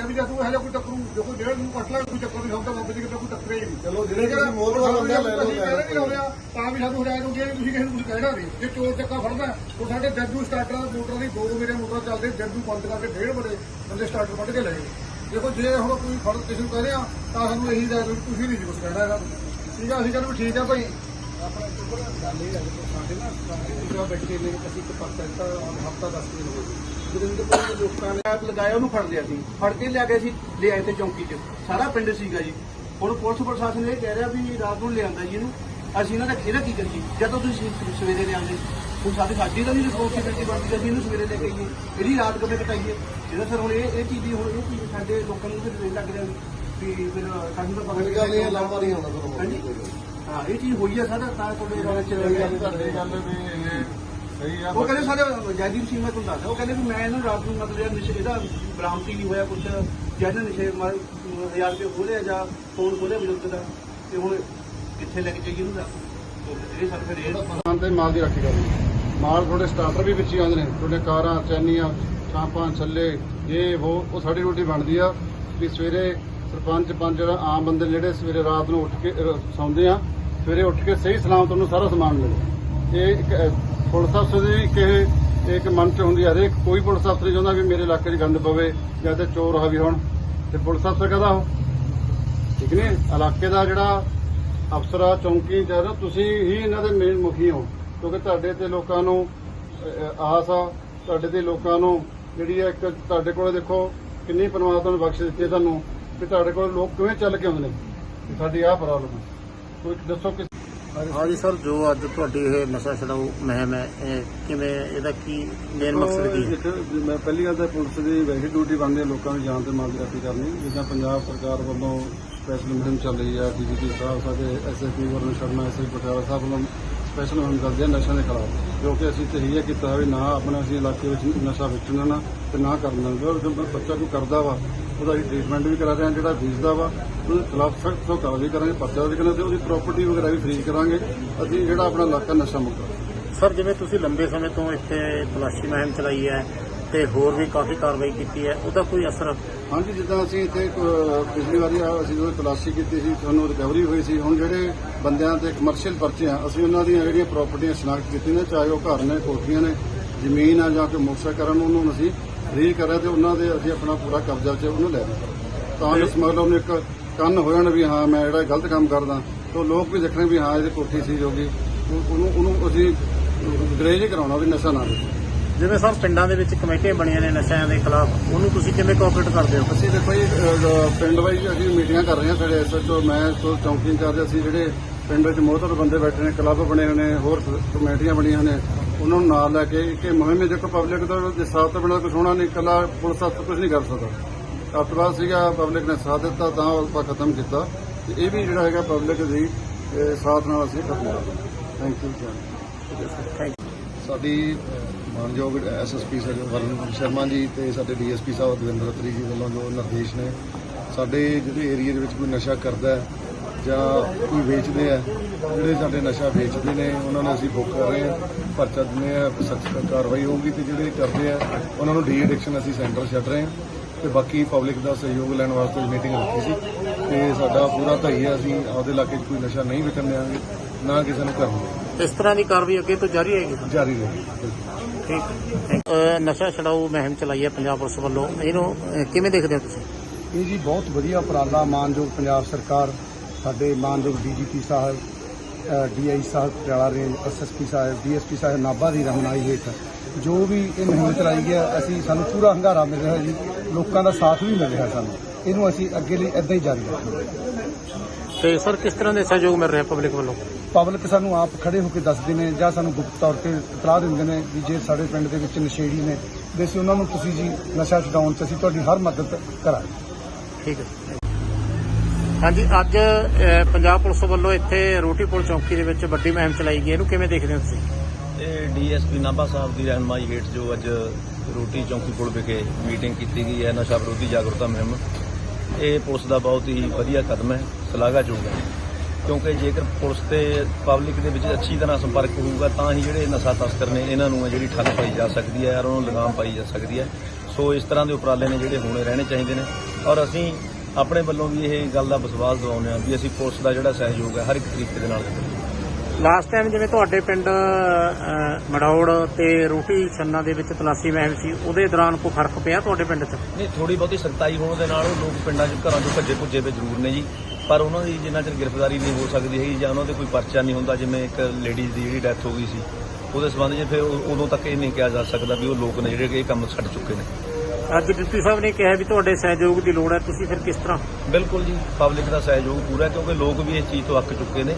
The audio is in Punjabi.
ਤੇ ਵੀ ਜੇ ਤੂੰ ਇਹੋ ਕੋਈ ਟੱਕਰੂ ਜੇ ਕੋਈ ਡੇਢ ਨੂੰ ਕੱਟ ਲੈ ਕੋਈ ਚੱਕਰ ਨਹੀਂ ਹੁੰਦਾ ਜੀ ਕਿਤੇ ਕੋਈ ਟੱਕਰੇ ਹੀ ਨਹੀਂ। ਚਲੋ ਜਿਹੜੇ ਤੁਸੀਂ ਮੋਹਤਵਾਰ ਬੰਦੇ ਆ, ਲੈ ਲਓ, ਅਸੀਂ ਲੈ ਲਓ। ਕਹਿ ਰਹੇ ਹਾਂ ਤਾਂ ਵੀ ਸਾਨੂੰ ਹਦਾਇਤ ਹੁੰਦੀ ਹੈ ਕਿ ਤੁਸੀਂ ਕਿਸੇ ਨੂੰ ਕਹਿਣਾ ਨਹੀਂ। ਜੇ ਚੋਰ ਚੱਕਾ ਫੜਦਾ ਉਹ ਸਾਡੇ ਜੱਜੂ ਸਟਾਰਟਰਾਂ ਮੋਟਰਾਂ ਦੀ ਦੋ ਮੇਰੇ ਮੋਟਰਾਂ ਚੱਲਦੇ ਜੱਜੂ ਬੰਦ ਕਰਕੇ ਡੇਢ ਬੜੇ ਬੰਦੇ ਸਟਾਰਟਰ ਕੱਢ ਕੇ ਲੈ ਗਏ। ਦੇਖੋ ਜੇ ਹੁਣ ਕੋਈ ਫੜ ਕਿਸੇ ਨੂੰ ਕਹਿ ਰਿਹਾ ਤਾਂ ਸਾਨੂੰ ਇਹੀ ਹੋਈ, ਤੁਸੀਂ ਨਹੀਂ ਜੀ ਕੁਝ ਕਹਿਣਾ ਹੈਗਾ। ਠੀਕ ਆ ਅਸੀਂ ਕਹਿੰਦੇ ਠੀਕ ਆ ਭਾਈ। ਆਪਣਾ ਕੋਲ ਗੱਲ ਇਹ ਹੈ ਕਿ ਸਾਡੇ ਨਾ ਜਿਹੜਾ ਬੈਠੇ ਨੇ ਅਸੀਂ ਇੱਕ ਪਰਸੈਂਟ ਹਫਤਾ ਦੱਸ ਦਿਨ ਹੋ ਗਏ ਗੁਰਿੰਦਰਪੁਰ ਦੇ ਲੋਕਾਂ ਨੇ ਐਪ ਲਗਾਇਆ ਉਹਨੂੰ ਫੜ ਲਿਆ ਸੀ ਫੜ ਕੇ ਲਿਆ ਕੇ ਅਸੀਂ ਲੈ ਆਏ ਤੇ ਚੌਂਕੀ 'ਚ ਸਾਰਾ ਪਿੰਡ ਸੀਗਾ ਜੀ ਹੁਣ ਪੁਲਿਸ ਪ੍ਰਸ਼ਾਸਨ ਇਹ ਕਹਿ ਰਿਹਾ ਵੀ ਰਾਤ ਨੂੰ ਲਿਆਂਦਾ ਜੀ ਇਹਨੂੰ ਅਸੀਂ ਇਹਨਾਂ ਦਾ ਇਹਦਾ ਕੀ ਕਰੀਏ ਜਦੋਂ ਤੁਸੀਂ ਸਵੇਰੇ ਲਿਆਂਦੇ ਹੁਣ ਸਾਡੇ ਸਾਡੀ ਤਾਂ ਨਹੀਂ ਰਿਸਪੌਂਸਿਬਿਲਟੀ ਬਣਦੀ ਕਿ ਅਸੀਂ ਇਹਨੂੰ ਸਵੇਰੇ ਲੈ ਕੇ ਆਈਏ ਇਹਦੀ ਰਾਤ ਕਦੇ ਕਟਾਈਏ ਜਿਹੜਾ ਸਰ ਹੁਣ ਇਹ ਇਹ ਚੀਜ਼ ਦੀ ਹੁਣ ਇਹ ਚੀਜ਼ ਸਾਡੇ ਲੋਕਾਂ ਨੂੰ ਫਿਰ। ਲੱਗ ਰਿਹਾ ਵੀ ਫਿਰ ਸਾਨੂੰ ਤਾਂ ਪਤਾ ਨਹੀਂ ਲਾਂਭਾ ਨਹੀਂ ਆਉਂਦਾ ਹਾਂਜੀ। ਹਾਂ ਇਹ ਚੀਜ਼ ਹੋਈ ਆ ਸਾਡਾ ਤਾਂ ਤੁਹਾਡੇ ਨਾਲ ਚ ਤੁਹਾਡੀ ਗੱਲ ਵੀ ਇਹ ਸਹੀ ਆ ਉਹ ਕਹਿੰਦੇ ਸਾਡੇ ਜੈਦੀਪ ਸਿੰਘ ਮੈਂ ਤੁਹਾਨੂੰ ਦੱਸਦਾ ਉਹ ਕਹਿੰਦੇ ਵੀ ਮੈਂ ਇਹਨੂੰ ਰਾਤ ਨੂੰ ਮਤਲਬ ਨਿਸ਼ੇ ਇਹਦਾ ਬਰਾਮਤੀ ਨਹੀਂ ਹੋਇਆ ਕੁਝ ਜਿਹਨੇ ਨਿਸ਼ੇ ਮਾਰ ਹਜ਼ਾਰ ਰੁਪਏ ਜਾਂ ਫੋਨ ਖੋਲਿਆ ਬਜ਼ੁਰਗ ਦਾ ਤੇ ਹੁਣ ਕਿੱਥੇ ਲੈ ਕੇ ਜਾਈਏ ਇਹਨੂੰ ਦੱਸ। ਇਹ ਸਰ ਫਿਰ ਇਹ ਤੇ ਮਾਲ ਦੀ ਰੱਖੀ ਕਰਨੀ। ਮਾਲ ਤੁਹਾਡੇ ਸਟਾਰਟਰ ਵੀ ਵਿੱਚ ਹੀ ਆਉਂਦੇ ਨੇ ਤੁਹਾਡੇ ਕਾਰਾਂ ਚੈਨੀਆਂ ਚਾਂਪਾਂ ਛੱਲੇ ਇਹ ਉਹ ਉਹ ਸਾਡੀ ਰੋਟੀ ਬਣਦੀ ਆ। ਵੀ ਸਵੇਰੇ ਸਰਪੰਚ ਪੰਚ ਜਿਹੜਾ ਆਮ ਬੰਦੇ ਜਿਹੜੇ ਸਵੇਰੇ ਰਾਤ ਨੂੰ ਉੱਠ ਕੇ ਅਹ, ਸੌਂਦੇ ਆ ਸਵੇਰੇ ਉੱਠ ਕੇ ਸਹੀ ਸਲਾਮਤ ਉਹਨੂੰ ਸਾਰਾ ਸਮਾਨ ਮਿਲੇ। ਇਹ ਇੱਕ, ਅਹ, ਪੁਲਿਸ ਅਫਸਰ ਦੀ ਇੱਕ ਇੱਕ ਮਨ ਚ ਹੁੰਦੀ ਹੈ ਹਰੇਕ ਕੋਈ ਪੁਲਿਸ ਅਫਸਰ ਨਹੀਂ ਚਾਹੁੰਦਾ ਵੀ ਮੇਰੇ ਇਲਾਕੇ 'ਚ ਗੰਦ ਪਵੇ ਜਾਂ ਤੇ ਚੋਰ ਹਾਵੀ ਹੋਣ। ਤੇ ਪੁਲਿਸ ਅਫਸਰ ਕਹਦਾ ਉਹ? ਠੀਕ ਨੇ? ਇਲਾਕੇ ਦਾ ਜਿਹੜਾ ਅਫਸਰ ਆ ਚੌਂਕੀ ਚ ਤੁਸੀਂ ਹੀ ਇਹਨਾਂ ਦੇ ਮੇਨ ਮੁਖੀ ਹੋ। ਕਿਉਂਕਿ ਤੁਹਾਡੇ ਤੇ ਲੋਕਾਂ ਨੂੰ ਅਹ, ਆਸ ਆ ਤੁਹਾਡੇ ਤੇ ਲੋਕਾਂ ਨੂੰ ਜਿਹੜੀ ਹੈ ਇੱਕ ਤੁਹਾਡੇ ਕੋਲ ਦੇਖੋ ਕਿੰਨੀ ਪਰਮਾਤਮਾ ਨੇ ਬਖਸ਼ ਦਿੱਤੀ ਹੈ ਤੁਹਾਨੂੰ ਕਿ ਤੁਹਾਡੇ ਕੋਲ ਲੋਕ ਕਿਵੇਂ ਚੱਲ ਕੇ ਆਉਂਦੇ ਨੇ। ਕਿ ਸਾਡੀ ਆਹ ਪ੍ਰੋਬਲਮ ਹੈ ਕੋਈ ਦੱਸੋ ਕਿ ਹਾਂਜੀ ਸਰ ਜੋ ਅੱਜ ਤੁਹਾਡੀ ਇਹ ਨਸ਼ਾ ਛਡਾਊ ਮੁਹਿੰਮ ਹੈ ਇਹ ਕਿਵੇਂ ਇਹਦਾ ਕੀ ਮੇਨ ਮਕਸਦ ਕੀ ਹੈ? ਦੇਖੋ, ਮੈਂ ਪਹਿਲੀ ਗੱਲ ਤਾਂ ਪੁਲਿਸ ਦੀ ਵੈਸੇ ਡਿਊਟੀ ਬਣਦੀ ਹੈ ਲੋਕਾਂ ਦੀ ਜਾਨ ਤੇ ਮਾਲ ਦੀ ਰਾਖੀ ਕਰਨੀ। ਜਿੱਦਾਂ ਪੰਜਾਬ ਸਰਕਾਰ ਵੱਲੋਂ ਸਪੈਸ਼ਲ ਮੁਹਿੰਮ ਚੱਲ ਰਹੀ ਹੈ ਡੀਜੀਪੀ ਸਾਹਿਬ ਸਾਡੇ ਐਸਐਸਪੀ ਵਰਨ ਸ਼ਰਮਾ ਐਸਐਸਪੀ ਪਟਿਆਲਾ ਸਾਹਿਬ ਵੱਲੋਂ ਸਪੈਸ਼ਲ ਮੁਹਿੰਮ ਚੱਲਦੀ ਹੈ ਨਸ਼ਿਆਂ ਦੇ ਖਿਲਾਫ। ਜੋ ਕਿ ਅਸੀਂ ਤਹੀਆ ਕੀਤਾ ਵੀ ਨਾ ਆਪਣੇ ਅਸੀਂ ਇਲਾਕੇ ਵਿੱਚ ਨਸ਼ਾ ਵੇਚਣਾ ਨਾ ਤੇ ਨਾ ਕਰਨਾ। ਜੋ ਜੋ ਬੱਚਾ ਕੋਈ ਕਰਦਾ ਵਾ ਉਹਦਾ ਅਸੀਂ ਟ੍ਰੀਟਮੈਂਟ ਵੀ ਕਰਾ ਰਹੇ ਹਾਂ ਜਿਹੜਾ ਵੇਚਦਾ ਵਾ ਉਹਦੇ ਖਿਲਾਫ ਸਖਤ ਤੋਂ ਕਾਰਵਾਈ ਕਰਾਂਗੇ ਪਰਚਾ ਵੀ ਕਰਾਂਗੇ ਤੇ ਉਹਦੀ ਪ੍ਰਾਪਰਟੀ ਵਗੈਰਾ ਵੀ ਫ੍ਰੀਜ਼ ਕਰਾਂਗੇ। ਅਸੀਂ ਜਿਹੜਾ ਆਪਣਾ ਇਲਾਕਾ ਨਸ਼ਾ ਮੁਕਤ ਸਰ ਜਿਵੇਂ ਤੁਸੀਂ ਲੰਬੇ ਸਮੇਂ ਤੋਂ ਇੱਥੇ ਤਲਾਸ਼ੀ ਮੁਹਿੰਮ ਚਲਾਈ ਹੈ ਤੇ ਹੋਰ ਵੀ ਕਾਫੀ ਕਾਰਵਾਈ ਕੀਤੀ ਹੈ ਉਹਦਾ ਕੋਈ ਅਸਰ ਹਾਂਜੀ ਜਿੱਦਾਂ ਅਸੀਂ ਇੱਥੇ ਪਿਛਲੀ ਵਾਰੀ ਅਸੀਂ ਜਦੋਂ ਤਲਾਸ਼ੀ ਕੀਤੀ ਸੀ ਸਾਨੂੰ ਰਿਕਵਰੀ ਹੋਈ ਸੀ। ਹੁਣ ਜਿਹੜੇ ਬੰਦਿਆਂ ਤੇ ਕਮਰਸ਼ੀਅਲ ਪਰਚੇ ਆ ਅਸੀਂ ਉਹਨਾਂ ਦੀਆਂ ਜਿਹੜੀਆਂ ਪ੍ਰਾਪਰਟੀਆਂ ਸ਼ਨਾਖਤ ਕੀਤੀਆਂ ਨੇ ਚਾਹੇ ਉਹ ਘਰ ਨੇ ਕੋਠੀਆਂ ਨੇ ਜ਼ਮੀਨ ਆ ਜਾਂ ਕੋਈ ਮੋਟਰਸਾਈਕਲ ਕਰਨ ਉਹਨੂੰ ਅਸੀਂ ਫ੍ਰੀ ਕਰਿਆ ਤੇ ਉਹਨਾਂ ਦੇ ਅਸੀਂ ਆਪਣਾ ਪੂਰਾ ਕਬਜ਼ਾ ਚ ਉਹਨੂੰ ਲੈ ਲਿਆ। ਤਾਂ ਜੋ ਸਮਗਲਰ ਨੂੰ ਇੱਕ ਕੰਨ ਹੋ ਜਾਣ ਵੀ ਹਾਂ ਮੈਂ ਜਿਹੜਾ ਗਲਤ ਕੰਮ ਕਰਦਾ ਤਾਂ ਲੋਕ ਵੀ ਦੇਖਣ ਵੀ ਹਾਂ ਇਹਦੀ ਕੋਠੀ ਸੀ ਜੋਗੀ। ਉਹਨੂੰ ਉਹਨੂੰ ਅਸੀਂ ਗਰੇਜ ਕਰਾਉਣਾ ਵੀ ਨਸ਼ਾ ਨਾ ਵੇਚੇ ਜਿਵੇਂ ਸਰ ਪਿੰਡਾਂ ਦੇ ਵਿੱਚ ਕਮੇਟੀਆਂ ਬਣੀਆਂ ਨੇ ਨਸ਼ਿਆਂ ਦੇ ਖਿਲਾਫ ਉਹਨੂੰ ਤੁਸੀਂ ਕਿਵੇਂ ਕੋਆਪਰੇਟ ਕਰਦੇ ਹੋ? ਅਸੀਂ ਦੇਖੋ ਜੀ ਪਿੰਡ ਵਾਈਜ਼ ਅਸੀਂ ਮੀਟਿੰਗਾਂ ਕਰ ਰਹੇ ਹਾਂ ਸਾਡੇ ਐਸਐਚਓ ਮੈਂ ਸੋ ਚੌਂਕੀ ਇੰਚਾਰਜ ਅਸੀਂ ਜਿਹੜੇ ਪਿੰਡ ਵਿੱਚ ਮੋਹਤਰ ਬੰਦੇ ਬੈਠੇ ਨੇ ਕਲੱਬ ਬਣੇ ਹੋਏ ਨੇ ਹੋਰ ਕਮੇਟੀਆਂ ਬਣੀਆਂ ਨੇ ਉਹਨਾਂ ਨੂੰ ਨਾਲ ਲੈ ਕੇ ਇੱਕ ਇਹ ਮੁਹਿੰਮ ਦੇਖੋ ਪਬਲਿਕ ਦਾ ਦੇ ਸਾਥ ਤੋਂ ਬਿਨਾਂ ਕੁਝ ਹੋਣਾ ਨਹੀਂ ਇਕੱਲਾ ਪੁਲਿਸ ਹੱਥ ਕੁਝ ਨਹੀਂ ਕਰ ਸਕਦਾ। ਅੱਤਵਾਦ ਸੀਗਾ ਪਬਲਿਕ ਨੇ ਸਾਥ ਦਿੱਤਾ ਤਾਂ ਉਹ ਆਪਾਂ ਖਤਮ ਕੀਤਾ। ਤੇ ਇਹ ਵੀ ਜਿਹੜਾ ਹੈਗਾ ਪਬਲਿਕ ਦੀ ਸਾਥ ਨਾਲ ਅਸੀਂ ਖਤਮ ਕਰਾਂਗੇ ਥੈਂਕ ਯੂ ਥੈਂਕ ਸਾਡੀ ਮਾਨਯੋਗ ਐਸਐਸਪੀ ਸਰ ਵਰਨ ਸ਼ਰਮਾ ਜੀ ਤੇ ਸਾਡੇ ਡੀਐਸਪੀ ਸਾਹਿਬ ਦਵਿੰਦਰ ਅਤਰੀ ਜੀ ਵੱਲੋਂ ਜੋ ਨਿਰਦੇਸ਼ ਨੇ ਸਾਡੇ ਜਿਹੜੇ ਏਰੀਆ ਦੇ ਵਿੱਚ ਕੋਈ ਨਸ਼ਾ ਕਰਦਾ ਹੈ ਜਾਂ ਕੋਈ ਵੇਚਦੇ ਆ ਜਿਹੜੇ ਸਾਡੇ ਨਸ਼ਾ ਵੇਚਦੇ ਨੇ ਉਹਨਾਂ ਨੂੰ ਅਸੀਂ ਬੁੱਕ ਕਰ ਰਹੇ ਹਾਂ ਪਰਚਾ ਦਿੰਦੇ ਆ ਸਖਤ ਕਾਰਵਾਈ ਹੋਊਗੀ ਤੇ ਜਿਹੜੇ ਕਰਦੇ ਆ ਉਹਨਾਂ ਨੂੰ ਡੀ ਐਡਿਕਸ਼ਨ ਅਸੀਂ ਸੈਂਟਰ ਛੱਡ ਰਹੇ ਹਾਂ। ਤੇ ਬਾਕੀ ਪਬਲਿਕ ਦਾ ਸਹਿਯੋਗ ਲੈਣ ਵਾਸਤੇ ਮੀਟਿੰਗ ਰੱਖੀ ਸੀ ਤੇ ਸਾਡਾ ਪੂਰਾ ਧਈ ਹੈ ਅਸੀਂ ਆਪਦੇ ਇਲਾਕੇ 'ਚ ਕੋਈ ਨਸ਼ਾ ਨਹੀਂ ਵਿਕਣ ਦੇਵਾਂਗੇ ਨਾ ਕਿਸੇ ਨੂੰ ਕਰਨ ਇਸ ਤਰ੍ਹਾਂ ਦੀ ਕਾਰਵਾਈ ਅੱਗੇ ਤੋਂ ਜਾਰੀ ਰਹੇਗੀ? ਜਾਰੀ ਰਹੇਗੀ ਠੀਕ ਨਸ਼ਾ ਛਡਾਊ ਮੁਹਿੰਮ ਚਲਾਈ ਹੈ ਪੰਜਾਬ ਪੁਲਿਸ ਵੱਲੋਂ। ਇਹਨੂੰ ਕਿਵੇਂ ਦੇਖਦੇ ਹੋ ਤੁਸੀਂ? ਇਹ ਜੀ ਬਹੁਤ ਵਧੀਆ ਉਪਰਾਲਾ ਮਾਨਯੋਗ ਪੰਜਾਬ ਸਰਕਾਰ ਸਾਡੇ ਮਾਨਯੋਗ ਡੀਜੀਪੀ ਸਾਹਿਬ ਡੀਆਈ ਸਾਹਿਬ ਪਟਿਆਲਾ ਰੇਂਜ ਐਸਐਸਪੀ ਸਾਹਿਬ ਡੀਐਸਪੀ ਸਾਹਿਬ ਨਾਭਾ ਦੀ ਰਹਿਨਮਾਈ ਹੇਠ ਜੋ ਵੀ ਇਹ ਮੁਹਿੰਮ ਚਲਾਈ ਗਿਆ ਅਸੀਂ ਸਾਨੂੰ ਪੂਰਾ ਹੰਗਾਰਾ ਮਿਲ ਰਿਹਾ ਜੀ। ਲੋਕਾਂ ਦਾ ਸਾਥ ਵੀ ਮਿਲ ਰਿਹਾ ਸਾਨੂੰ। ਇਹਨੂੰ ਅਸੀਂ ਅੱਗੇ ਲਈ ਇਦਾਂ ਹੀ ਜਾਰੀ ਰੱਖਾਂਗੇ ਤੇ ਸਰ ਕਿਸ ਤਰ੍ਹਾਂ ਦੇ ਸਹਿਯੋਗ ਮਿਲ ਰਿਹਾ ਪਬਲਿਕ ਵੱਲੋਂ? ਪਬਲਿਕ ਸਾਨੂੰ ਆਪ ਖੜੇ ਹੋ ਕੇ ਦੱਸਦੇ ਨੇ ਜਾਂ ਸਾਨੂੰ ਗੁਪਤ ਤੌਰ ਤੇ ਇਤਲਾਹ ਦਿੰਦੇ ਨੇ ਵੀ ਜੇ ਸਾਡੇ ਪਿੰਡ ਦੇ ਵਿੱਚ ਨਸ਼ੇੜੀ ਨੇ ਅਸੀਂ ਉਹਨਾਂ ਨੂੰ ਤੁਸੀਂ ਜੀ ਨਸ਼ਾ ਛਡਾਉਣ 'ਚ ਅਸੀਂ ਤੁਹਾਡੀ ਹਰ ਮਦਦ ਕਰਾਂਗੇ। ਠੀਕ ਹੈ। ਹਾਂਜੀ ਅੱਜ ਪੰਜਾਬ ਪੁਲਿਸ ਵੱਲੋਂ ਇੱਥੇ ਰੋਟੀ ਪੁਲ ਚੌਂਕੀ ਦੇ ਵਿੱਚ ਵੱਡੀ ਮੁਹਿੰਮ ਚਲਾਈ ਗਈ। ਇਹਨੂੰ ਕਿਵੇਂ ਦੇਖਦੇ ਹੋ ਤੁਸੀਂ? ਇਹ ਡੀਐਸਪੀ ਨਾਭਾ ਸਾਹਿਬ ਦੀ ਰਹਿਨਮਾਈ ਹੇਠ ਜੋ ਅੱਜ ਰੋਟੀ ਚੌਂਕੀ ਕੋਲ ਵਿਖੇ ਮੀਟਿੰਗ ਕੀਤੀ ਗਈ ਹੈ, ਨਸ਼ਾ ਵਿਰੋਧੀ ਜਾਗਰੂਕਤਾ ਮੁਹਿੰਮ, ਇਹ ਪੁਲਿਸ ਦਾ ਬਹੁਤ ਹੀ ਵਧੀਆ ਕਦਮ ਹੈ ਸ਼ਲਾਘਾਯੋਗ ਹੈ। ਕਿਉਂਕਿ ਜੇਕਰ ਪੁਲਿਸ ਤੇ ਪਬਲਿਕ ਦੇ ਵਿੱਚ ਅੱਛੀ ਤਰ੍ਹਾਂ ਸੰਪਰਕ ਹੋਊਗਾ, ਤਾਂ ਹੀ ਜਿਹੜੇ ਨਸ਼ਾ ਤਸਕਰ ਨੇ, ਇਹਨਾਂ ਨੂੰ ਹੈ ਜਿਹੜੀ ਠੱਲ ਪਾਈ ਜਾ ਸਕਦੀ ਹੈ ਔਰ ਉਹਨਾਂ ਨੂੰ ਲਗਾਮ ਪਾਈ ਜਾ ਸਕਦੀ ਹੈ। ਸੋ ਇਸ ਤਰ੍ਹਾਂ ਦੇ ਉਪਰਾਲੇ ਨੇ ਜਿਹੜੇ ਹੋਣੇ ਰਹਿਣੇ ਚਾਹੀਦੇ ਨੇ। ਔਰ ਅਸੀਂ ਆਪਣੇ ਵੱਲੋਂ ਵੀ ਇਹ ਗੱਲ ਦਾ ਵਿਸ਼ਵਾਸ ਦਿਵਾਉਂਦੇ ਹਾਂ ਵੀ ਅਸੀਂ ਪੁਲਿਸ ਦਾ ਜਿਹੜਾ ਸਹਿਯੋਗ ਹੈ, ਹਰ ਇੱਕ ਤਰੀਕੇ ਦੇ ਨਾਲ ਲਾਸਟ ਟਾਈਮ ਜਿਵੇਂ ਤੁਹਾਡੇ ਪਿੰਡ ਮੜੌੜ ਤੇ ਰੋਟੀ ਛੰਨਾ ਦੇ ਵਿੱਚ ਤਲਾਸ਼ੀ ਮਹਿਮ ਸੀ ਉਹਦੇ ਦੌਰਾਨ ਕੋਈ ਫ਼ਰਕ ਪਿਆ ਤੁਹਾਡੇ ਪਿੰਡ 'ਚ? ਨਹੀਂ ਥੋੜੀ ਬਹੁਤੀ ਸਖਤਾਈ ਹੋਣ ਦੇ ਨਾਲ ਉਹ ਲੋਕ ਪਿੰਡਾਂ 'ਚ ਘਰਾਂ 'ਚੋਂ ਭੱਜੇ ਭੁੱਜੇ ਵੇ ਜ਼ਰੂਰ ਨੇ ਜੀ। ਪਰ ਉਹਨਾਂ ਦੀ ਜਿੰਨਾ ਚਿਰ ਗ੍ਰਿਫਤਾਰੀ ਨਹੀਂ ਹੋ ਸਕਦੀ ਹੈਗੀ ਜਾਂ ਉਹਨਾਂ ਦੇ ਕੋਈ ਪਰਚਾ ਨਹੀਂ ਹੁੰਦਾ ਜਿਵੇਂ ਇੱਕ ਲੇਡੀਜ਼ ਦੀ ਜਿਹੜੀ ਡੈਥ ਹੋ ਗਈ ਸੀ ਉਹਦੇ ਸੰਬੰਧ 'ਚ ਫਿਰ ਉਦੋਂ ਤੱਕ ਇਹ ਨਹੀਂ ਕਿਹਾ ਜਾ ਸਕਦਾ ਵੀ ਉਹ ਲੋਕ ਨੇ ਜਿਹੜੇ ਕਿ ਇਹ ਕੰਮ ਛੱਡ ਚੁੱਕੇ ਨੇ। ਅੱਜ ਡਿਪਟੀ ਸਾਹਿਬ ਨੇ ਕਿਹਾ ਵੀ ਤੁਹਾਡੇ ਸਹਿਯੋਗ ਦੀ ਲੋੜ ਹੈ ਤੁਸੀਂ ਫਿਰ ਕਿਸ ਤਰ੍ਹਾਂ? ਬਿਲਕੁਲ ਜੀ ਪਬਲਿਕ ਦਾ ਸਹਿਯੋਗ ਪੂਰਾ ਕਿਉਂਕਿ ਲੋਕ ਵੀ ਇਸ ਚੀਜ਼ ਤੋਂ ਅੱਕ ਚੁੱਕੇ ਨੇ।